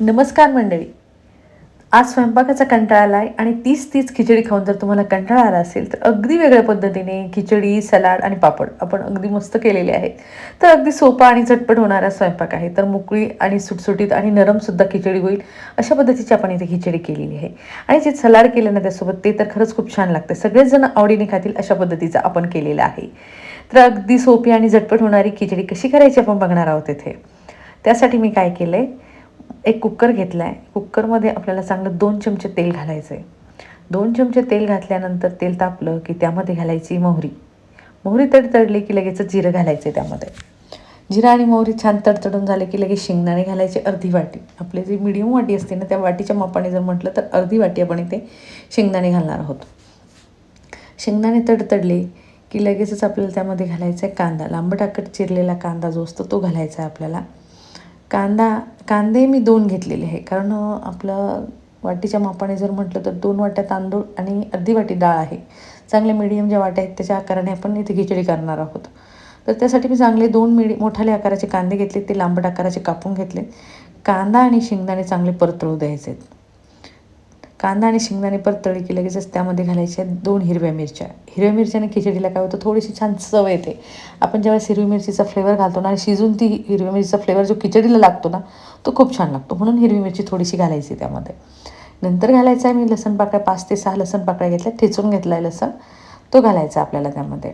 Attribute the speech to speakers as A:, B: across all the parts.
A: नमस्कार मंडळी. आज स्वयंपाकाचा कंटाळा आला आहे आणि तीच तीच खिचडी खाऊन जर तुम्हाला कंटाळा आला असेल तर अगदी वेगळ्या पद्धतीने खिचडी सलाड आणि पापड आपण अगदी मस्त केलेले आहेत. तर अगदी सोपा आणि झटपट होणारा स्वयंपाक आहे. तर मोकळी आणि सुटसुटीत आणि नरमसुद्धा खिचडी होईल. अशा पद्धतीची आपण इथे खिचडी केलेली आहे. आणि जे सलाड केलं ना त्यासोबत ते तर खरंच खूप छान लागते. सगळेच जण आवडीने खातील अशा पद्धतीचं आपण केलेलं आहे. तर अगदी सोपी आणि झटपट होणारी खिचडी कशी करायची आपण बघणार आहोत इथे. त्यासाठी मी काय केलं आहे एक कुकर घेतला आहे कुकरमध्ये आपल्याला चांगलं दोन चमचे तेल घालायचं आहे दोन चमचे तेल घातल्यानंतर तेल तापलं की त्यामध्ये घालायची मोहरी. मोहरी तड तडली की लगेच जिरं घालायचं आहे त्यामध्ये. जिरं आणि मोहरी छान तडतडून झाले की लगेच शेंगदाणे घालायचे अर्धी वाटी. आपली जी मिडियम वाटी असते ना त्या वाटीच्या मापाने जर म्हटलं तर अर्धी वाटी आपण इथे शेंगदाणे घालणार आहोत. शेंगदाणे तडतडले की लगेचच आपल्याला त्यामध्ये घालायचा आहे कांदा. लांबट आकट चिरलेला कांदा जो असतो तो घालायचा आहे आपल्याला. कांदा कांदे मी दोन घेतलेले आहे. कारण आपलं वाटीच्या मापाने जर म्हटलं तर दोन वाट्या तांदूळ आणि अर्धी वाटी डाळ आहे. चांगल्या मिडियम ज्या वाट्या आहेत त्याच्या आकाराने आपण इथे खिचडी करणार आहोत. तर त्यासाठी मी चांगले दोन मिडी मोठाले आकाराचे कांदे घेतले ते लांबट आकाराचे कापून घेतले. कांदा आणि शेंगदाणे चांगले परतळू द्यायचे आहेत कांदा आणि शेंगदाणे परतळी की लगेचच त्यामध्ये घालायच्या दोन हिरव्या मिरच्या. हिरव्या मिरच्याने खिचडीला काय होतं? थोडीशी छान चव येते. आपण ज्यावेळेस हिरवी मिरचीचा फ्लेवर घालतो ना आणि शिजून ती हिरव्या मिरचीचा फ्लेवर जो खिचडीला लागतो ना तो खूप छान लागतो. म्हणून हिरवी मिरची थोडीशी घालायची त्यामध्ये. नंतर घालायचा आहे मी लसण पाकळ्या पाच ते सहा लसण पाकळ्या घेतल्या ठेचून घेतला आहे लसण. तो घालायचा आपल्याला त्यामध्ये.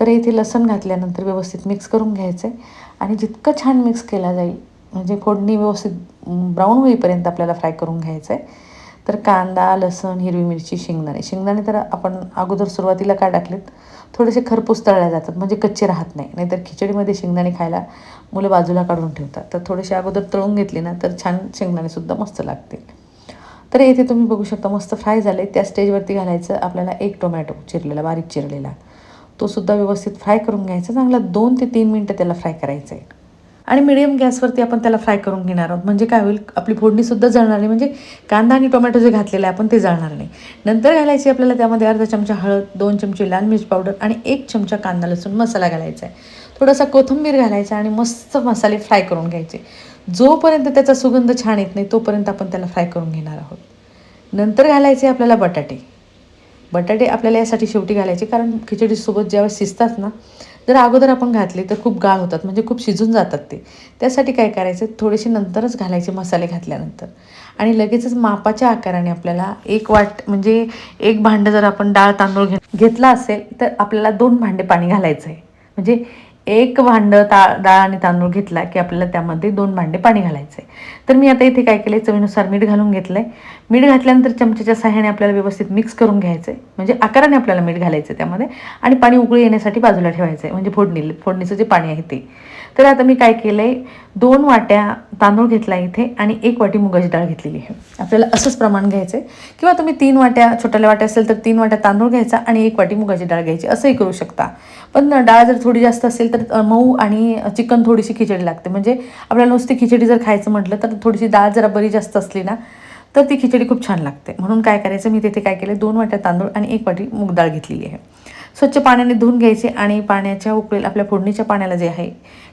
A: तर इथे लसण घातल्यानंतर व्यवस्थित मिक्स करून घ्यायचं आहे आणि जितकं छान मिक्स केला जाईल म्हणजे फोडणी व्यवस्थित ब्राऊन होईपर्यंत आपल्याला फ्राय करून घ्यायचं आहे तर कांदा लसूण हिरवी मिरची शेंगदाणे. शेंगदाणे तर आपण अगोदर सुरुवातीला काय टाकलेत? थोडेसे खरपूस तळल्या जातात म्हणजे कच्चे राहत नाही. नाहीतर खिचडीमध्ये शेंगदाणे खायला मुलं बाजूला काढून ठेवतात. तर थोडेसे अगोदर तळून घेतले ना तर छान शेंगदाणेसुद्धा मस्त लागतील. तर येथे तुम्ही बघू शकता मस्त फ्राय झाले. त्या स्टेजवरती घालायचं आपल्याला एक टोमॅटो चिरलेला बारीक चिरलेला. तो सुद्धा व्यवस्थित फ्राय करून घ्यायचा. चांगला दोन ते तीन मिनटं त्याला फ्राय करायचं आहे आणि मिडियम गॅसवरती आपण त्याला फ्राय करून घेणार आहोत. म्हणजे काय होईल? आपली फोडणीसुद्धा जळणार नाही. म्हणजे कांदा आणि टोमॅटो जे घातलेलं आहे आपण ते जळणार नाही. नंतर घालायची आपल्याला त्यामध्ये अर्धा चमचा हळद दोन चमचे लाल मिरच पावडर आणि एक चमचा कांदा लसूण मसाला घालायचा आहे. थोडासा कोथिंबीर घालायचा आणि मस्त मसाले फ्राय करून घ्यायचे. जोपर्यंत त्याचा सुगंध छान येत नाही तोपर्यंत आपण त्याला फ्राय करून घेणार आहोत. नंतर घालायचे आपल्याला बटाटे. बटाटे आपल्याला यासाठी शेवटी घालायचे कारण खिचडीसोबत ज्यावेळेस शिजतात ना जर अगोदर आपण घातले तर खूप गाळ होतात म्हणजे खूप शिजून जातात ते. त्यासाठी काय करायचं? थोडेसे नंतरच घालायचे मसाले घातल्यानंतर. आणि लगेचच मापाच्या आकाराने आपल्याला एक वाट म्हणजे एक भांडं जर आपण डाळ तांदूळ घेतला असेल तर आपल्याला दोन भांडे पाणी घालायचं आहे म्हणजे एक भांडं ता डाळ आणि तांदूळ घेतला की आपल्याला त्यामध्ये दोन भांडे पाणी घालायचं आहे तर मी आता इथे काय केलं आहे चवीनुसार मीठ घालून घेतलं आहे मीठ घातल्यानंतर चमच्याच्या सहाय्याने आपल्याला व्यवस्थित मिक्स करून घ्यायचं आहे म्हणजे आकाराने आपल्याला मीठ घालायचं आहे त्यामध्ये. आणि पाणी उकळी येण्यासाठी बाजूला ठेवायचं आहे म्हणजे फोडणी फोडणीचं जे पाणी आहे ते. तर आता मी काय केलं आहे दोन वाट्या तांदूळ घेतला इथे आणि एक वाटी मुगाची डाळ घेतलेली आहे. आपल्याला असंच प्रमाण घ्यायचं आहे किंवा तुम्ही तीन वाट्या छोट्याल्या वाट्या असेल तर तीन वाट्या तांदूळ घ्यायचा आणि एक वाटी मुगाची डाळ घ्यायची. असंही करू शकता. पण डाळ जर थोडी जास्त असेल तर मऊ आणि चिकन थोडीशी खिचडी लागते. म्हणजे आपल्याला नुसती खिचडी जर खायचं म्हटलं तर थोडीशी डाळ जरा बरी जास्त असली ना तर ती खिचडी खूप छान लागते. म्हणून काय करायचं? मी तिथे काय केलं दोन वाट्या तांदूळ आणि एक वाटी मूग डाळ घेतलेली आहे. स्वच्छ पाण्याने धुवून घ्यायचे आणि पाण्याच्या उकळेल आपल्या फोडणीच्या पाण्याला जे आहे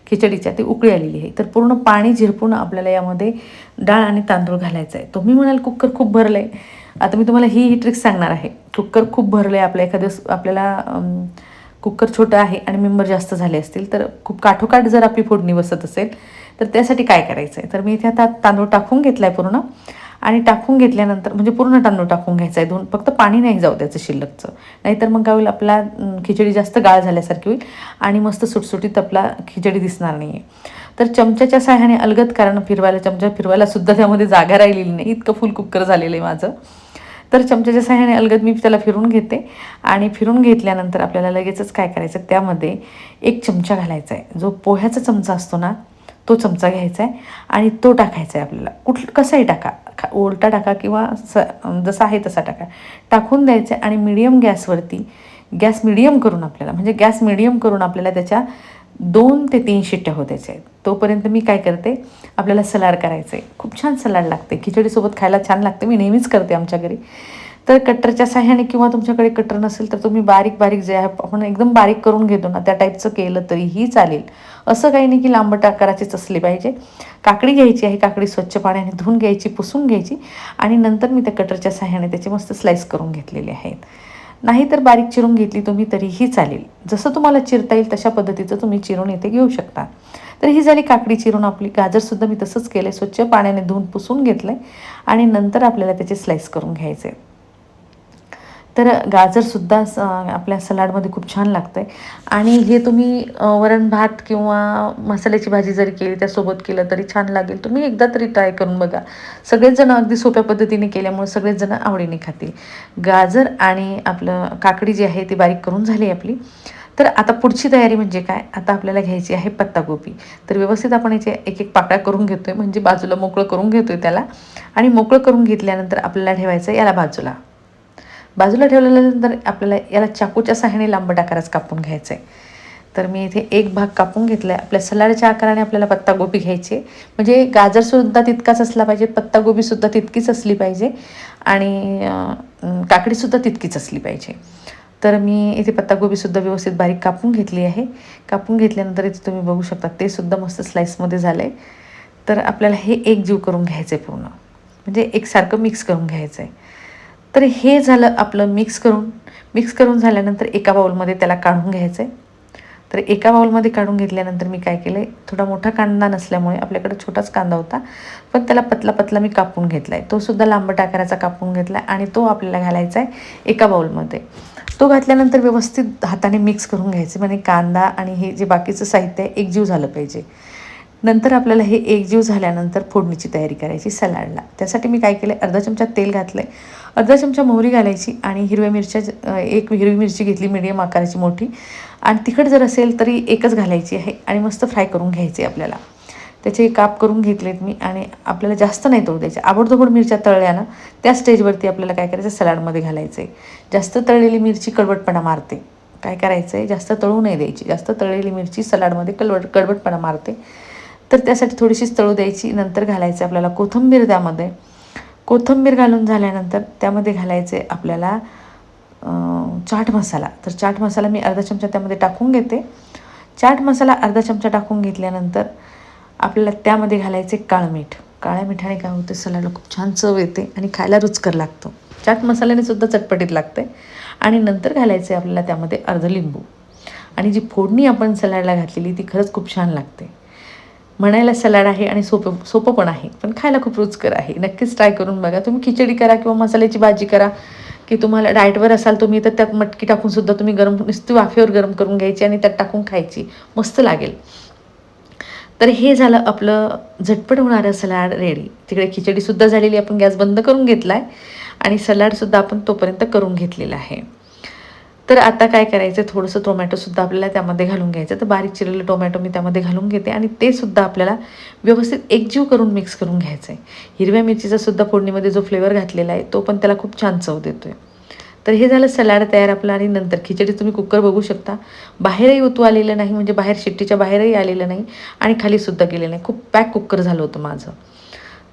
A: खिचडीच्या ती उकळी आलेली आहे. तर पूर्ण पाणी झिरपून आपल्याला यामध्ये डाळ आणि तांदूळ घालायचं आहे. तुम्ही म्हणाल कुकर खूप भरलं आहे आता मी तुम्हाला ही ही ट्रिक सांगणार आहे. कुकर खूप भरलं आहे आपल्या एखाद्या आपल्याला कुकर छोटं आहे आणि मेंबर जास्त झाले असतील तर खूप काठोकाठ जर आपली फोडणी बसत असेल तर त्यासाठी काय करायचं आहे तर मी इथे आता तांदूळ टाकून घेतला आहे पूर्ण. आणि टाकून घेतल्यानंतर म्हणजे पूर्ण तांदूळ टाकून घ्यायचा आहे. दोन फक्त पाणी नाही जाऊ त्याचं शिल्लकचं. नाहीतर मग काय होईल आपला खिचडी जास्त गाळ झाल्यासारखी होईल आणि मस्त सुटसुटीत आपला खिचडी दिसणार नाही आहे तर चमच्याच्या सहाय्याने अलगद कारण फिरवायला चमचा फिरवायला सुद्धा त्यामध्ये जागा राहिलेली नाही. इतकं फुल कुकर झालेलं आहे माझं. तर चमच्याच्या सहाय्याने अलगद मी त्याला फिरून घेते आणि फिरून घेतल्यानंतर आपल्याला लगेचच काय करायचं त्यामध्ये एक चमचा घालायचा आहे. जो पोह्याचा चमचा असतो ना तो चमचा घ्यायचा आहे आणि तो टाकायचा आहे आपल्याला. कुठलं कसाही टाका. खा उलटा टाका किंवा स जसा आहे तसा टाका. टाकून द्यायचं आहे आणि मिडियम गॅसवरती गॅस मिडियम करून आपल्याला म्हणजे गॅस मिडियम करून आपल्याला त्याच्या दोन ते तीन शिट्ट्या होत्याच्या आहेत तोपर्यंत मी काय करते आपल्याला सलाड करायचं आहे खूप छान सलाड लागते. खिचडीसोबत खायला छान लागते. मी नेहमीच करते आमच्या घरी. तर कटरच्या साह्याने किंवा तुमच्याकडे कटर नसेल तर तुम्ही बारीक बारीक जे आहे आपण एकदम बारीक करून घेतो ना त्या टाईपचं केलं तरीही चालेल. असं काही नाही की लांबट आकाराचीच असली पाहिजे. काकडी घ्यायची आहे काकडी स्वच्छ पाण्याने धुवून घ्यायची पुसून घ्यायची आणि नंतर मी त्या कटरच्या साह्याने त्याचे मस्त स्लाईस करून घेतलेले आहेत. नाहीतर बारीक चिरून घेतली तुम्ही तरीही चालेल. जसं तुम्हाला चिरता येईल तशा पद्धतीचं तुम्ही चिरून येथे घेऊ शकता. तर ही झाली काकडी चिरून आपली गाजरसुद्धा मी तसंच केलं आहे स्वच्छ पाण्याने धुवून पुसून घेतलं आहे आणि नंतर आपल्याला त्याचे स्लाईस करून घ्यायचे तर गाजरसुद्धा स आपल्या सलाडमध्ये खूप छान लागतं आहे आणि हे तुम्ही वरण भात किंवा मसाल्याची भाजी जरी केली त्यासोबत केलं तरी छान लागेल. तुम्ही एकदा तरी ट्राय करून बघा. सगळेच जण अगदी सोप्या पद्धतीने केल्यामुळे सगळेच जण आवडीने खातील. गाजर आणि आपलं काकडी जी आहे ती बारीक करून झाली आपली. तर आता पुढची तयारी म्हणजे काय? आता आपल्याला घ्यायची आहे पत्तागोबी तर व्यवस्थित आपण याचे एक एक पाकळ्या करून घेतो आहे म्हणजे बाजूला मोकळं करून घेतो आहे त्याला. आणि मोकळं करून घेतल्यानंतर आपल्याला ठेवायचं याला बाजूला. बाजूला ठेवल्यानंतर आपल्याला याला चाकूच्या सहाय्याने लांबट आकाराच कापून घ्यायचं आहे तर मी इथे एक भाग कापून घेतला आहे आपल्या सलाडच्या आकाराने आपल्याला पत्तागोबी घ्यायची म्हणजे गाजरसुद्धा तितकाच असला पाहिजे पत्तागोबीसुद्धा तितकीच असली पाहिजे आणि काकडीसुद्धा तितकीच असली पाहिजे. तर मी इथे पत्तागोबीसुद्धा व्यवस्थित बारीक कापून घेतली आहे. कापून घेतल्यानंतर इथे तुम्ही बघू शकता ते सुद्धा मस्त स्लाईसमध्ये झालं आहे तर आपल्याला हे एक जीव करून घ्यायचं आहे पूर्ण. म्हणजे एकसारखं मिक्स करून घ्यायचं आहे तर हे झालं आपलं मिक्स करून. मिक्स करून झाल्यानंतर एका बाउलमध्ये त्याला काढून घ्यायचं आहे तर एका बाउलमध्ये काढून घेतल्यानंतर मी काय केलं आहे थोडा मोठा कांदा नसल्यामुळे आपल्याकडे छोटाच कांदा होता पण त्याला पतला पतला मी कापून घेतला आहे तोसुद्धा लांबट आकाराचा कापून घेतला आहे आणि तो आपल्याला घालायचा आहे एका बाउलमध्ये तो घातल्यानंतर व्यवस्थित हाताने मिक्स करून घ्यायचे म्हणजे कांदा आणि हे जे बाकीचं साहित्य आहे एकजीव झालं पाहिजे. नंतर आपल्याला हे एकजीव झाल्यानंतर फोडणीची तयारी करायची सलाडला. त्यासाठी मी काय केलं अर्धा चमचा तेल घातलं आहे अर्धा चमचा मोहरी घालायची आणि हिरव्या मिरच्या एक हिरवी मिरची घेतली मिडियम आकाराची मोठी. आणि तिखट जर असेल तरी एकच घालायची आहे आणि मस्त फ्राय करून घ्यायची आपल्याला. त्याचे काप करून घेतलेत मी आणि आपल्याला जास्त नाही तळू द्यायचे. आबडधोबड मिरच्या तळल्या ना त्या स्टेजवरती आपल्याला काय करायचं? सलाडमध्ये घालायचं आहे जास्त तळलेली मिरची कडवटपणा मारते. काय करायचं आहे जास्त तळू नाही द्यायची. जास्त तळलेली मिरची सलाडमध्ये कलवट कडवटपणा मारते. तर त्यासाठी थोडीशीच तळू द्यायची नंतर घालायचं आपल्याला कोथिंबीर त्यामध्ये. कोथिंबीर घालून झाल्यानंतर त्यामध्ये घालायचे आपल्याला चाट मसाला. तर चाट मसाला मी अर्धा चमचा त्यामध्ये टाकून घेते. चाट मसाला अर्धा चमचा टाकून घेतल्यानंतर आपल्याला त्यामध्ये घालायचे काळं मीठ. काळ्या मिठाने काय होते सलाडला खूप छान चव येते आणि खायला रुचकर लागतो. चाट मसाल्याने सुद्धा चटपटीत लागते. आणि नंतर घालायचे आपल्याला त्यामध्ये अर्ध लिंबू. आणि जी फोडणी आपण सलाडला घातलेली ती खरंच खूप छान लागते. म्हणायला सलाड आहे आणि सोपं सोपं पण आहे. पण खायला खूप रुचकर आहे. नक्कीच ट्राय करून बघा. तुम्ही खिचडी करा किंवा मसाल्याची भाजी करा. की तुम्हाला डाएटवर असाल तुम्ही तर त्यात मटकी टाकून सुद्धा तुम्ही गरम नुसती वाफेवर गरम करून घ्यायची आणि त्यात टाकून खायची. मस्त लागेल. तर हे झालं आपलं झटपट होणारं सलाड रेडी तिकडे खिचडीसुद्धा झालेली आपण गॅस बंद करून घेतला आहे आणि सलाडसुद्धा आपण तोपर्यंत करून घेतलेला आहे. तर आता काय करायचं थोडंसं टोमॅटोसुद्धा आपल्याला त्यामध्ये घालून घ्यायचं. तर बारीक चिरलेलं टोमॅटो मी त्यामध्ये घालून घेते आणि ते सुद्धा आपल्याला व्यवस्थित एकजीव करून मिक्स करून घ्यायचं आहे हिरव्या मिरचीचासुद्धा फोडणीमध्ये जो फ्लेवर घातलेला आहे तो पण त्याला खूप छान चव देतो आहे तर हे झालं सलाड तयार आपलं आणि नंतर खिचडी तुम्ही कुकर बघू शकता. बाहेरही ओतू आलेलं नाही म्हणजे बाहेर शिट्टीच्या बाहेरही आलेलं नाही आणि खालीसुद्धा गेलेलं नाही. खूप पॅक कुकर झालं होतं माझं.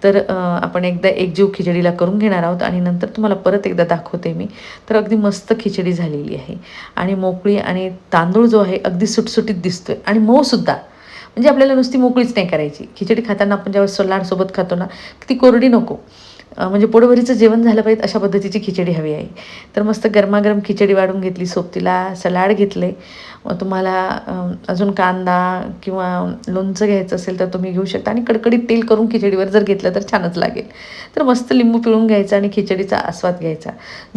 A: तर आपण एकदा एकजीव खिचडीला करून घेणार आहोत आणि नंतर तुम्हाला परत एकदा दाखवते मी. तर अगदी मस्त खिचडी झालेली आहे. आणि मोकळी आणि तांदूळ जो आहे अगदी सुटसुटीत दिसतोय. आणि मऊसुद्धा म्हणजे आपल्याला नुसती मोकळीच नाही करायची. खिचडी खाताना आपण ज्यावेळेस सोलाडसोबत खातो ना ती कोरडी नको. म्हणजे पोटभरीचं जेवण झालं पाहिजे अशा पद्धतीची खिचडी हवी आहे. तर मस्त गरमागरम खिचडी वाढून घेतली सोबतीला सलाड घेतले. तुम्हाला अजून कांदा किंवा लोणचं घ्यायचं असेल तर तुम्ही घेऊ शकता. आणि कडकडीत तेल करून खिचडीवर जर घेतलं तर छानच लागेल. तर मस्त लिंबू पिळून घ्यायचा आणि खिचडीचा आस्वाद घ्यायचा.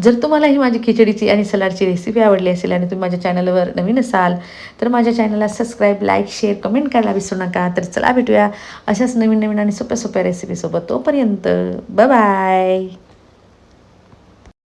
A: जर तुम्हाला ही माझी खिचडीची आणि सलाडची रेसिपी आवडली असेल आणि तुम्ही माझ्या चॅनलवर नवीन असाल तर माझ्या चॅनलला सबस्क्राईब लाईक शेअर कमेंट करायला विसरू नका. तर चला भेटूया अशाच नवीन नवीन आणि सोप्या सोप्या रेसिपीसोबत तोपर्यंत बाय Bye.